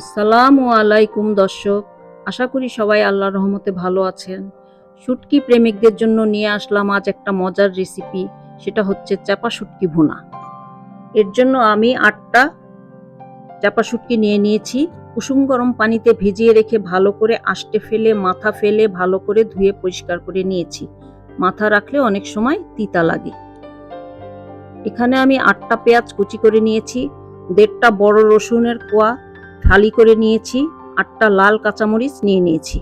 আসসালামু আলাইকুম দর্শক, আশা করি সবাই আল্লাহর রহমতে ভালো আছেন। শুটকি প্রেমিকদের জন্য নিয়ে আসলাম আজ একটা মজার রেসিপি সেটা হচ্ছে চাপা শুটকি ভুনা। এর জন্য আমি আটটা চাপা শুটকি নিয়ে নিয়েছি। কুসুম গরম পানিতে ভিজিয়ে রেখে ভালো করে আষ্টে ফেলে, মাথা ফেলে, ভালো করে ধুয়ে পরিষ্কার করে নিয়েছি। মাথা রাখলে অনেক সময় তিতা লাগে। এখানে আমি আটটা পেঁয়াজ কুচি করে নিয়েছি, দেড়টা বড় রসুনের কোয়া থালি করে নিয়েছি, আটটা লাল কাঁচামরিচ নিয়ে নিয়েছি।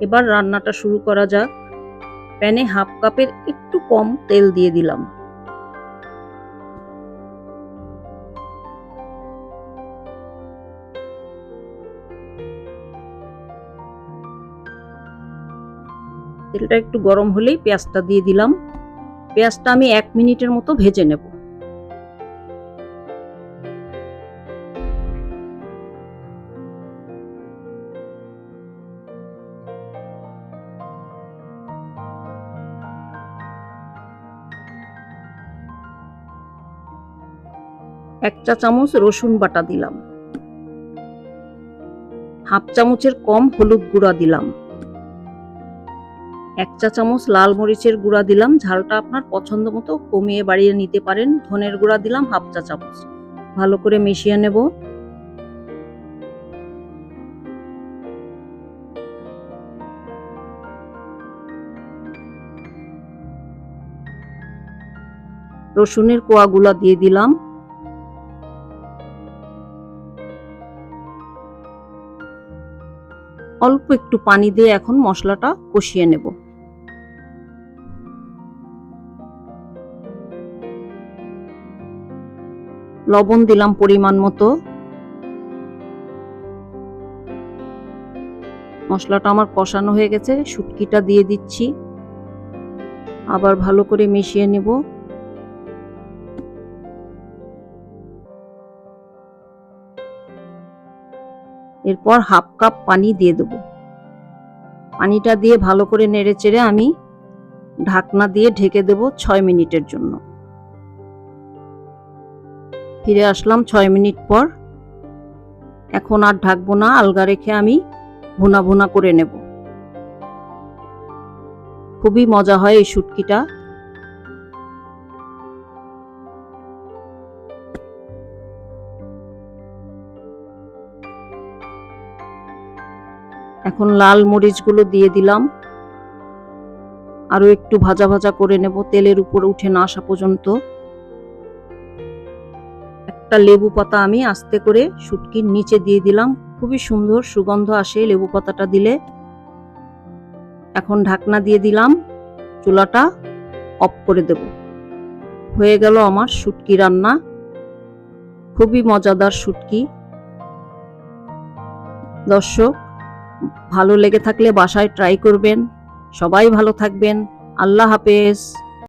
এবার রান্নাটা শুরু করা যাক। প্যানে হাফ কাপের একটু কম তেল দিয়ে দিলাম। তেলটা একটু গরম হলেই পেঁয়াজটা দিয়ে দিলাম। পেঁয়াজটা আমি এক মিনিটের মতো ভেজে নেব। এক চা চামচ রসুন বাটা দিলাম। হাফ চামচের কম হলুদ গুঁড়া দিলাম। এক চা চামচ লাল মরিচের গুঁড়া দিলাম, ঝালটা আপনার পছন্দ মতো কমিয়ে বাড়িয়ে নিতে পারেন। ধনের গুঁড়া দিলাম হাফ চা চামচ। ভালো করে মিশিয়ে নেব। রসুনের কোয়াগুলা দিয়ে দিলাম। অল্প একটু পানি দিয়ে এখন মশলাটা কষিয়ে নেব। লবণ দিলাম পরিমাণ মতো। মশলাটা আমার কষানো হয়ে গেছে, শুটকিটা দিয়ে দিচ্ছি। আবার ভালো করে মিশিয়ে নেব। এরপর হাফ কাপ পানি দিয়ে দেব। পানিটা দিয়ে ভালো করে নেড়ে চেড়ে আমি ঢাকনা দিয়ে ঢেকে দেব ছয় মিনিটের জন্য। ফিরে আসলাম ছয় মিনিট পর। এখন আর ঢাকবো না, আলগা রেখে আমি ভুনা ভুনা করে নেব। খুবই মজা হয় এই শুটকিটা। এখন লাল মরিচগুলো দিয়ে দিলাম। আরও একটু ভাজা ভাজা করে নেব, তেলের উপরে উঠে না আসা পর্যন্ত। একটা লেবু পাতা আমি আস্তে করে শুটকির নিচে দিয়ে দিলাম। খুবই সুন্দর সুগন্ধ আসে লেবু পাতাটা দিলে। এখন ঢাকনা দিয়ে দিলাম, চুলাটা অফ করে দেব। হয়ে গেল আমার শুটকি রান্না। খুবই মজাদার শুটকি। দর্শক ভালো লেগে থাকলে বাসায় ট্রাই করবেন। সবাই ভালো থাকবেন। আল্লাহ হাফেজ।